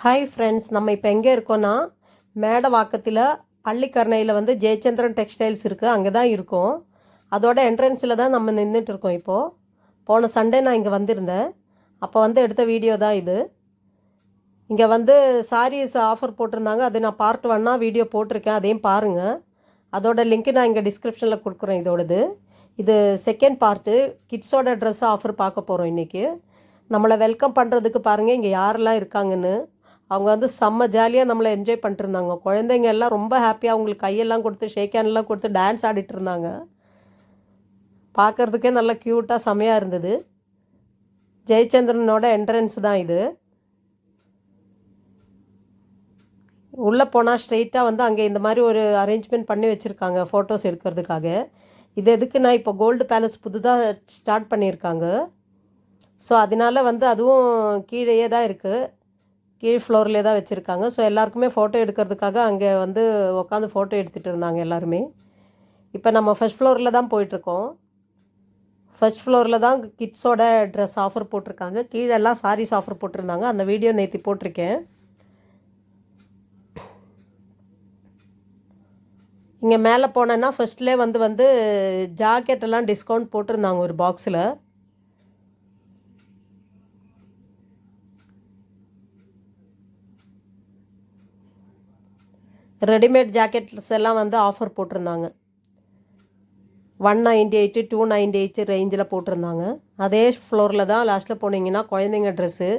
Hi friends நம்ம இப்போ எங்கே இருக்கோன்னா மேடவாக்கத்தில் பள்ளிக்கரணையில் வந்து ஜெயச்சந்திரன் டெக்ஸ்டைல்ஸ் இருக்குது அங்கே தான் இருக்கோம். அதோட என்ட்ரன்ஸில் தான் நம்ம நின்றுட்டு இருக்கோம் இப்போது போன சண்டே நான் இங்கே வந்திருந்தேன். அப்போ வந்து எடுத்த வீடியோ தான் இது. இங்கே வந்து சாரீஸ் ஆஃபர் போட்டிருந்தாங்க அது நான் பார்ட் ஒன்னாக வீடியோ போட்டிருக்கேன் அதையும் பாருங்கள் அதோட லிங்க் நான் இங்கே டிஸ்கிரிப்ஷனில் கொடுக்குறேன் இதோடது. இது செகண்ட் பார்ட்டு கிட்ஸோட ட்ரெஸ் ஆஃபர் பார்க்க போகிறோம் இன்றைக்கி நம்மளை வெல்கம் பண்ணுறதுக்கு பாருங்கள் இங்கே யாரெல்லாம் இருக்காங்கன்னு. அவங்க வந்து செம்ம ஜாலியாக நம்மளை என்ஜாய் பண்ணிட்டு இருந்தாங்க குழந்தைங்க எல்லாம் ரொம்ப ஹாப்பியாக அவங்களுக்கு கையெல்லாம் கொடுத்து ஷேக் ஹேண்ட்லாம் கொடுத்து டான்ஸ் ஆடிட்டு இருந்தாங்க. பார்க்குறதுக்கே நல்லா க்யூட்டாக செமையாக இருந்தது. ஜெயச்சந்திரனோட என்ட்ரன்ஸ் தான் இது. உள்ளே போனால் ஸ்ட்ரெயிட்டாக வந்து அங்கே இந்த மாதிரி ஒரு அரேஞ்ச்மெண்ட் பண்ணி வச்சுருக்காங்க ஃபோட்டோஸ் எடுக்கிறதுக்காக. இது எதுக்கு நான் இப்போ கோல்டு பேலஸ் புதுதாக ஸ்டார்ட் பண்ணியிருக்காங்க. ஸோ அதனால வந்து அதுவும் கீழேயே தான் இருக்குது கீழ் ஃப்ளோர்லேயே தான் வச்சுருக்காங்க. ஸோ எல்லாருக்குமே ஃபோட்டோ எடுக்கிறதுக்காக அங்கே வந்து உட்காந்து ஃபோட்டோ எடுத்துகிட்டு இருந்தாங்க எல்லாருமே. இப்போ நம்ம ஃபஸ்ட் ஃப்ளோரில் தான் போயிட்டுருக்கோம். ஃபஸ்ட் ஃப்ளோரில் தான் கிட்ஸோட ட்ரெஸ் ஆஃபர் போட்டிருக்காங்க. கீழெல்லாம் சாரீஸ் ஆஃபர் போட்டிருந்தாங்க. அந்த வீடியோ நேற்று போட்டிருக்கேன். இங்கே மேலே போனேன்னா ஃபஸ்ட்லேயே வந்து வந்து ஜாக்கெட் எல்லாம் டிஸ்கவுண்ட் போட்டிருந்தாங்க ஒரு பாக்ஸில் ரெடிமேட் ஜாக்கெட்ஸ் எல்லாம் வந்து ஆஃபர் போட்டிருந்தாங்க. One ninety eight two ninety eight ரேஞ்சில் போட்டிருந்தாங்க. அதே ஃப்ளோரில் தான் லாஸ்ட்டில் போனீங்கன்னா குழந்தைங்க ட்ரெஸ்ஸு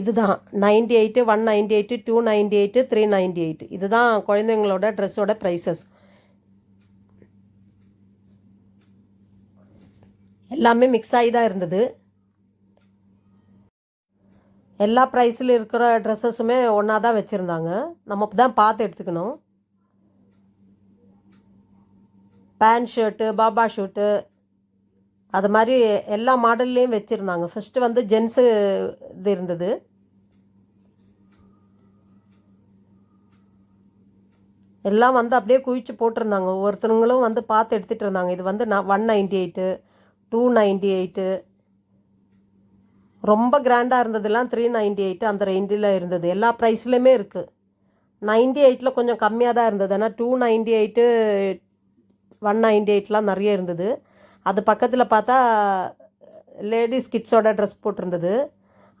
இதுதான். Ninety eight one ninety eight two ninety eight three ninety eight இதுதான் குழந்தைங்களோட ட்ரெஸ்ஸோட ப்ரைஸஸ் எல்லாமே மிக்ஸ் ஆகி தான் இருந்தது. எல்லா ப்ரைஸில் இருக்கிற ட்ரெஸ்ஸஸுமே ஒன்றா தான் வச்சுருந்தாங்க. நம்ம தான் பார்த்து எடுத்துக்கணும். பேண்ட் ஷர்ட்டு பாபா ஷூட்டு அது மாதிரி எல்லா மாடல்லையும் வச்சுருந்தாங்க. ஃபஸ்ட்டு வந்து ஜென்ஸு இது இருந்தது. எல்லாம் வந்து அப்படியே குவிச்சு போட்டிருந்தாங்க. ஒவ்வொருத்தவங்களும் வந்து பார்த்து எடுத்துகிட்டு இருந்தாங்க. இது வந்து நான் one ninety eight two ninety eight ரொம்ப கிராண்டாக இருந்ததெல்லாம் த்ரீ நைன்டி எயிட் அந்த ரேஞ்சில் இருந்தது. எல்லா ப்ரைஸ்லையுமே இருக்குது நைன்டி எயிட்டில் கொஞ்சம் கம்மியாக தான் இருந்தது. ஆனால் two ninety eight one ninety எயிட்லாம் நிறைய இருந்தது. அது பக்கத்தில் பார்த்தா லேடிஸ் கிட்ஸோட ட்ரெஸ் போட்டிருந்தது.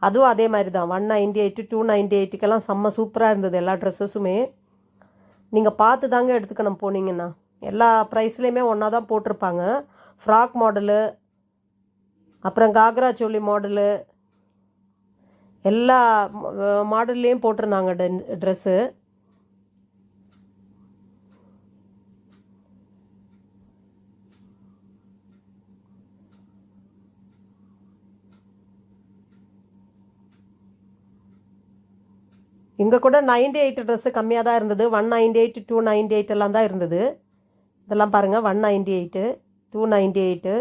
அதுவும் அதே மாதிரி தான். One ninety eight two ninety எயிட்டுக்கெல்லாம் செம்ம சூப்பராக இருந்தது எல்லா ட்ரெஸ்ஸஸுமே நீங்கள் பார்த்து தாங்க எடுத்துக்கணும் போனீங்கன்னா. எல்லா ப்ரைஸ்லேயுமே ஒன்றா தான் போட்டிருப்பாங்க. ஃப்ராக் மாடலு அப்புறம் காக்ரா சோலி மாடலு எல்லா மாடல்லையும் போட்டிருந்தாங்க ட்ரெஸ்ஸு. இங்கே கூட நைன்டி எயிட் ட்ரெஸ்ஸு கம்மியாக தான் இருந்தது. One ninety eight two ninety eight எல்லாம் தான் இருந்தது. இதெல்லாம் பாருங்கள் one ninety eight two ninety eight.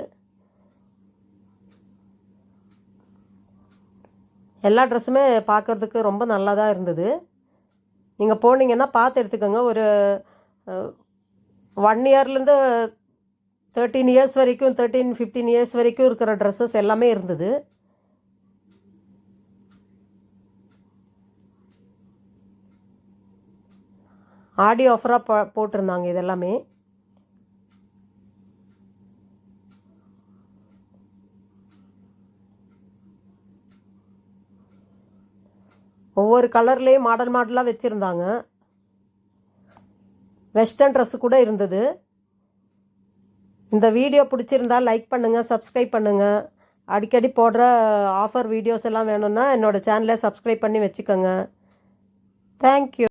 எல்லா ட்ரெஸ்ஸுமே பார்க்குறதுக்கு ரொம்ப நல்லா தான் இருந்தது. நீங்கள் போனீங்கன்னா பார்த்து எடுத்துக்கோங்க. ஒரு ஒன் இயர்லேருந்து தேர்ட்டீன் இயர்ஸ் வரைக்கும் தேர்ட்டீன் ஃபிஃப்டீன் இயர்ஸ் வரைக்கும் இருக்கிற ட்ரெஸ்ஸஸ் எல்லாமே இருந்தது. ஆடி ஆஃபராக போ போட்டிருந்தாங்க இதெல்லாமே. ஒவ்வொரு கலர்லேயும் மாடல் மாடலாக வச்சுருந்தாங்க. வெஸ்டர்ன் ட்ரெஸ்ஸு கூட இருந்தது. இந்த வீடியோ பிடிச்சிருந்தா லைக் பண்ணுங்கள் சப்ஸ்கிரைப் பண்ணுங்கள் அடிக்கடி போடுற ஆஃபர் வீடியோஸ் எல்லாம் வேணும்னா என்னோடய சேனலை சப்ஸ்கிரைப் பண்ணி வச்சுக்கோங்க. தேங்க்யூ